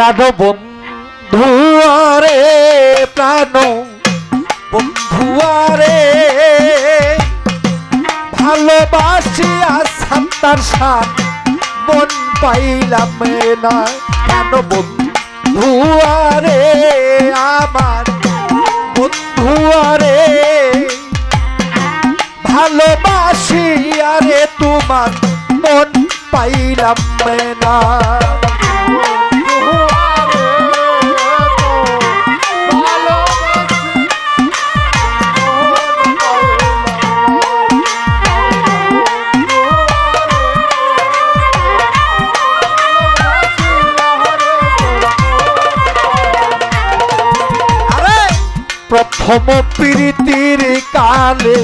প্রাণ বন্ধুয়ারে প্রাণ বন্ধুয়ারে ভালোবাসিয়া সান্তার সাত মন পাইলাম না। প্রাণ বন্ধুয়ারে আমার বন্ধু বন্ধুয়ারে ভালোবাসি আরে, তোমার মন পাইলাম না। প্রথম প্রীতির কালে।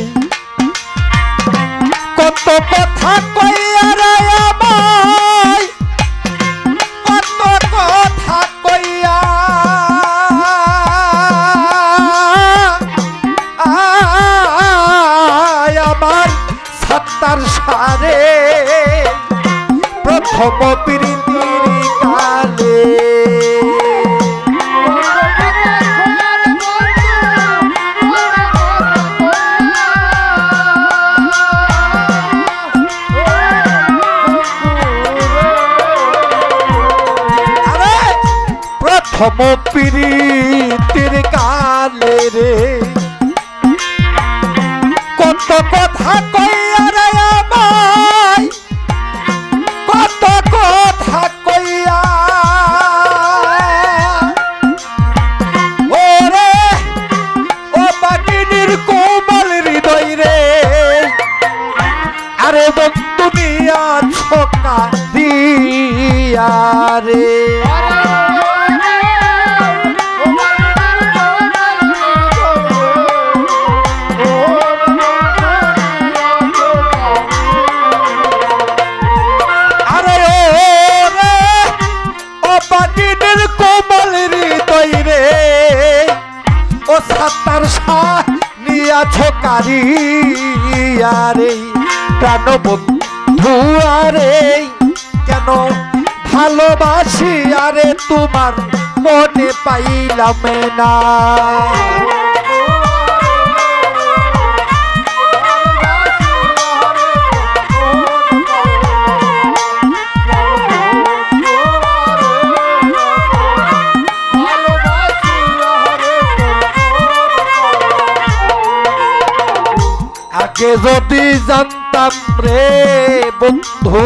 কত কথা কইয়া কত কথা কইয়া। আমার সত্তার সারে। প্রথম প্রীতির প্রথম ছোকারি আরে প্রাণ বন্ধু আরে কেন ভালোবাসি আরে তোমার মনে পাইলাম না। আগে যদি জানতাম রে বন্ধু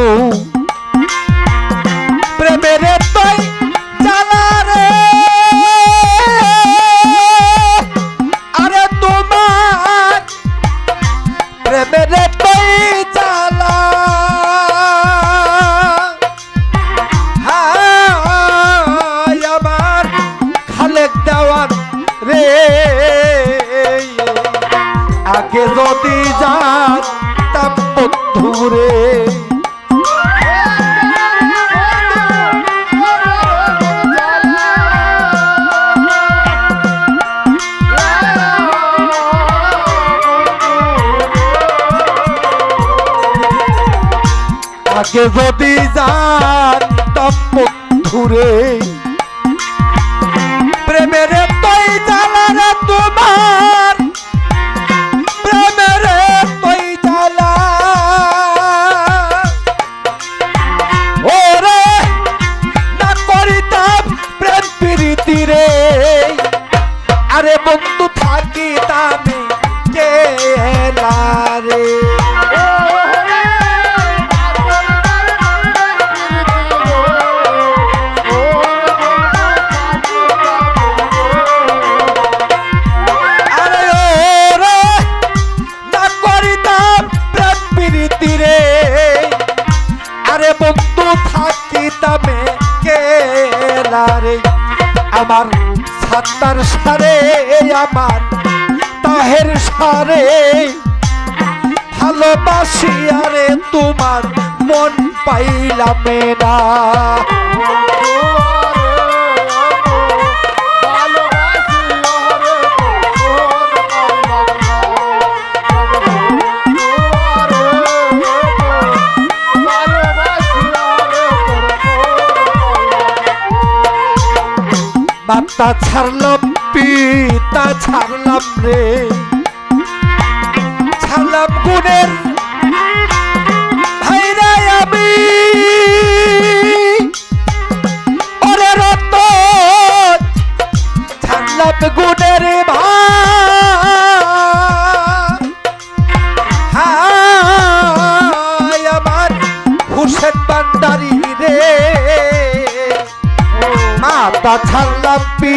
আগে যদি তপ বন্ধুরে প্রেমের তৈ জ্বালা রে তোমার আমার সাত্তার সারে আমার তাহের সারে। ভালোবাসি আরে তোমার মন পাইলাম না। মাতা ছাড়লাম পিতা ছাড়লাম রে। ছাড়লাম গুণের ভাই আমার হুসেন বান্ড মাথা পি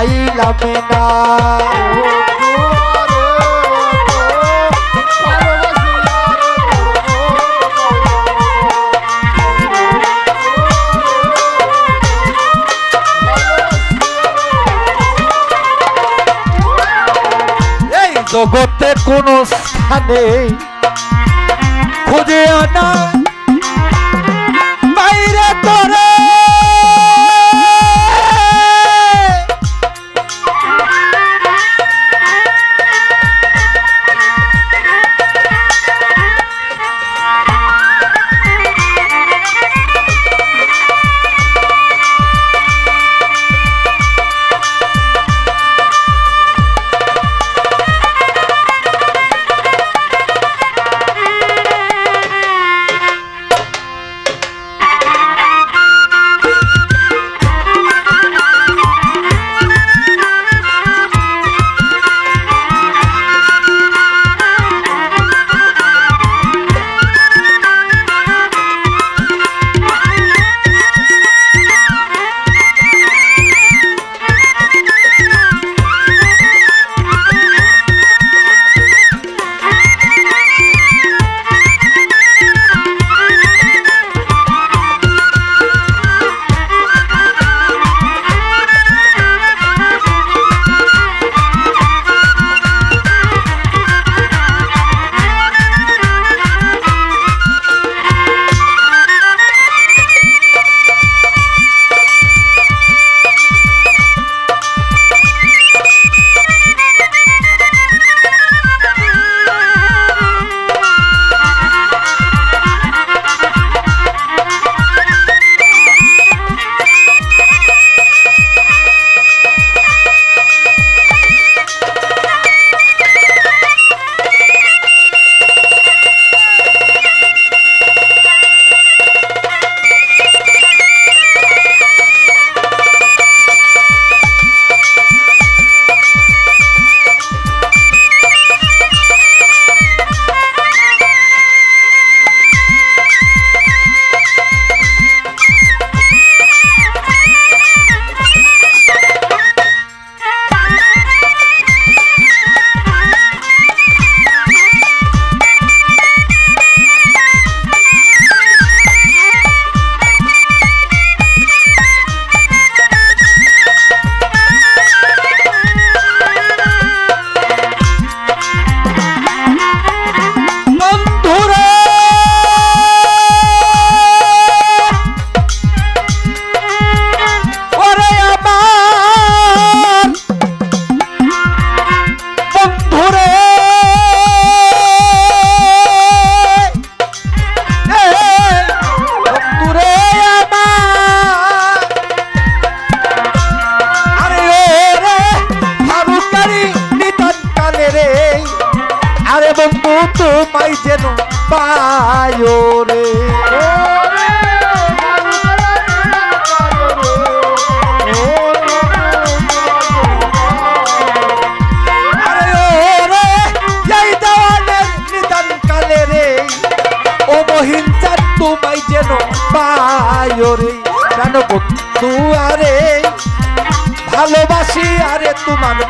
পাইলাম না। জগতে কোন স্থানে খুঁজে আনা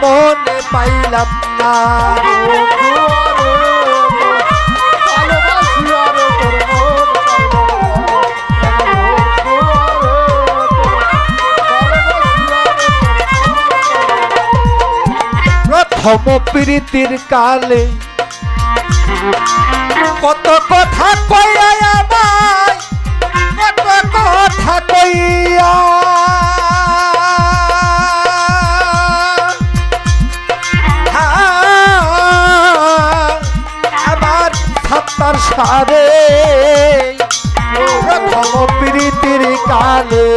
মনে পাইলাম না। প্রথম প্রীতির কালে কত কথা কইয়া সারে প্রথম প্রীতির কালে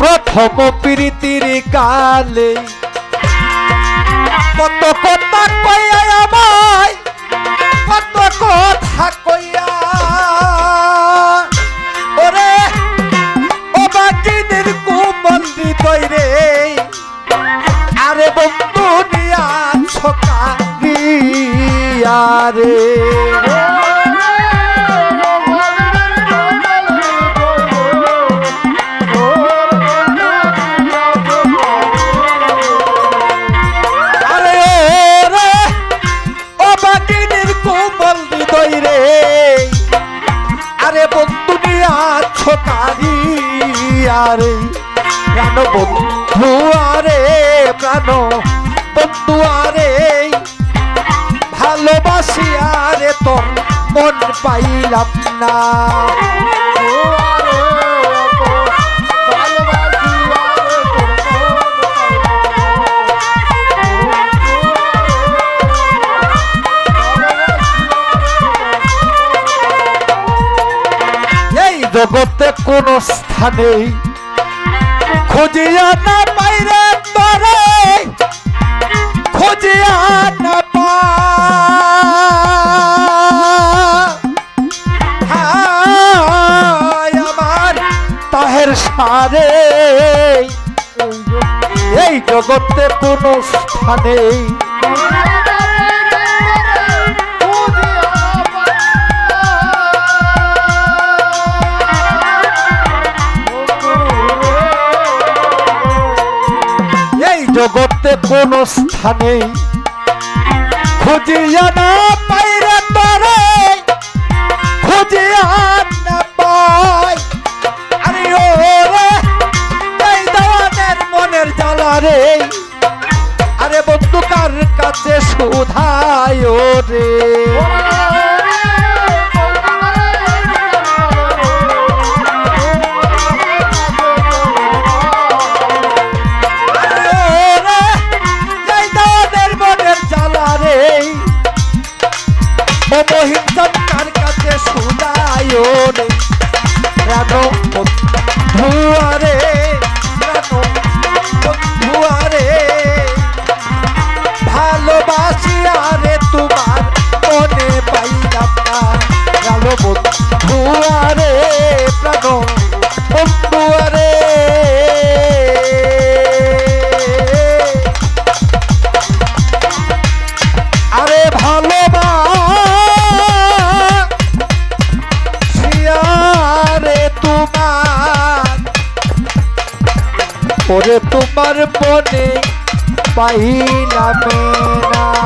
প্রথম প্রীতির কালে আরে প্রাণ বন্ধু আরে প্রাণ বন্ধু আরে ভালোবাসি আরে তোর মন পাইলাম না। জগতে কোন স্থানে খুঁজিয়া না পাইরে তরে। খুঁজিয়া না আমার তাহের সারে। এই জগতে কোনো স্থানে জগতে কোন স্থানে খুঁজিয়া না পাইরে তরে খুঁজিয়া না পাই। আরে ও রে, এই দেওয়ানের মনের জ্বালা রে। আরে বন্ধু, কার কাছে সুধায় ও রে? মনে পাইলাম না।